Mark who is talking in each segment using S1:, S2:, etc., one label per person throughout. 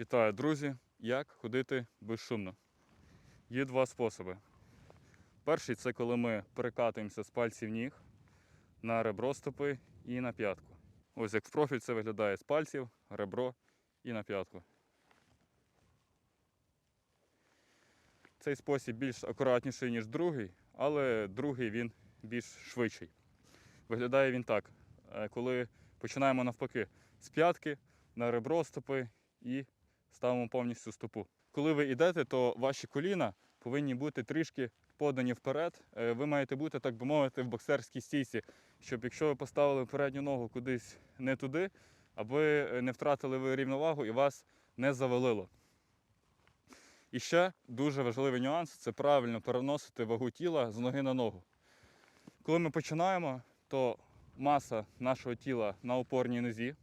S1: Вітаю, друзі! Як ходити безшумно? Є два способи. Перший це коли ми перекатуємося з пальців ніг на ребро стопи і на п'ятку. Ось як в профіль це виглядає з пальців, ребро і на п'ятку. Цей спосіб більш акуратніший, ніж другий, але другий він більш швидший. Виглядає він так, е, коли починаємо навпаки з п'ятки на ребро стопи і ставимо повністю стопу. Коли ви йдете, то ваші коліна повинні бути трішки подані вперед. Е, Ви маєте бути, так би мовити, в боксерській стійці, щоб якщо ви поставили передню ногу кудись не туди, аби не втратили ви рівновагу і вас не завалило. І ще дуже важливий нюанс це правильно переносити вагу тіла з ноги на ногу. Коли ми починаємо, то маса нашого тіла на опорній нозі.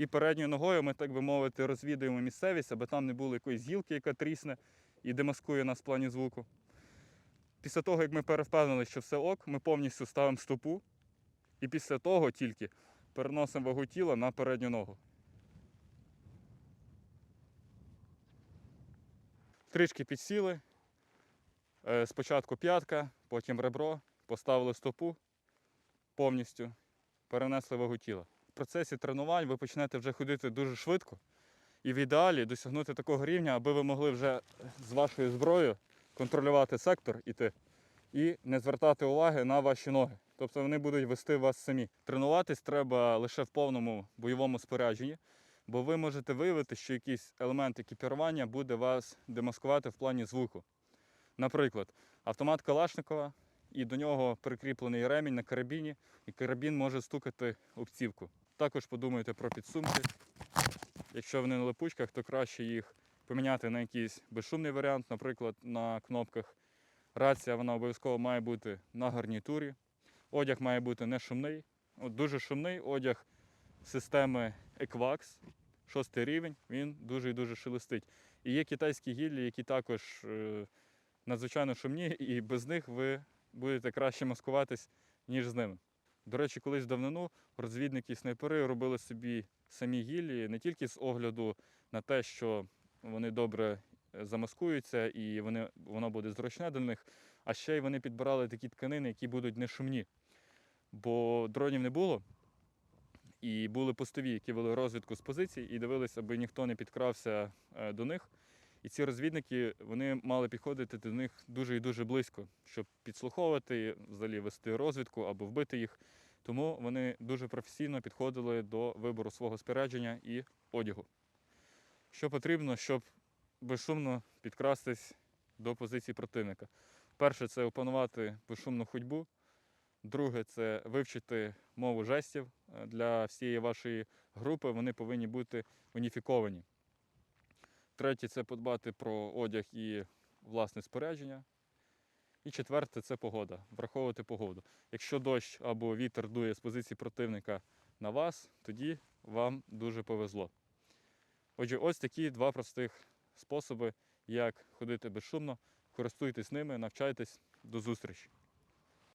S1: І передньою ногою ми, так би мовити, розвідуємо місцевість, аби там не було якоїсь гілки, яка трісне і демаскує нас в плані звуку. Після того, як ми перевпевнили, що все ок, ми повністю ставимо стопу і після того тільки переносимо вагу тіла на передню ногу. Трішки підсіли. Е, Спочатку п'ятка, потім ребро, поставили стопу повністю, перенесли вагу тіла. В процесі тренувань ви почнете вже ходити дуже швидко і в ідеалі досягнути такого рівня, аби ви могли вже з вашою зброєю контролювати сектор іти і не звертати уваги на ваші ноги. Тобто вони будуть вести вас самі. Тренуватись треба лише в повному бойовому спорядженні, бо ви можете виявити, що якийсь елемент екіпірування буде вас демаскувати в плані звуку. Наприклад, автомат Калашникова і до нього прикріплений ремінь на карабіні, і карабін може стукати об цівку. Також подумайте про підсумки. Якщо вони на липучках, то краще їх поміняти на якийсь безшумний варіант, наприклад, на кнопках. Рація вона обов'язково має бути на гарнітурі. Одяг має бути не шумний. От дуже шумний одяг системи Equax, шостий рівень, він дуже і дуже шелестить. І є китайські гіллі, які також е, надзвичайно шумні, і без них ви будете краще маскуватись, ніж з ними. До речі, колись давнину розвідники і снайпери робили собі самі гіллі не тільки з огляду на те, що вони добре е, замаскуються і вони, воно буде зручне для них, а ще й вони підбирали такі тканини, які будуть не шумні. Бо дронів не було, і були постові, які вели розвідку з позицій і дивилися, аби ніхто не підкрався е, до них. І ці розвідники вони мали підходити до них дуже і дуже близько, щоб підслуховувати, взагалі вести розвідку або вбити їх. Тому вони дуже професійно підходили до вибору свого спорядження і одягу. Що потрібно, щоб безшумно підкрастись до позиції противника? Перше це опанувати безшумну ходьбу. Друге це вивчити мову жестів Е, для всієї вашої групи. Вони повинні бути уніфіковані. Третє це подбати про одяг і власне спорядження. І четверте це погода. Враховувати погоду. Якщо дощ або вітер дує з позиції противника на вас, тоді вам дуже повезло. Отже, ось такі два простих способи, як ходити безшумно. Користуйтесь ними, навчайтесь. До зустрічі!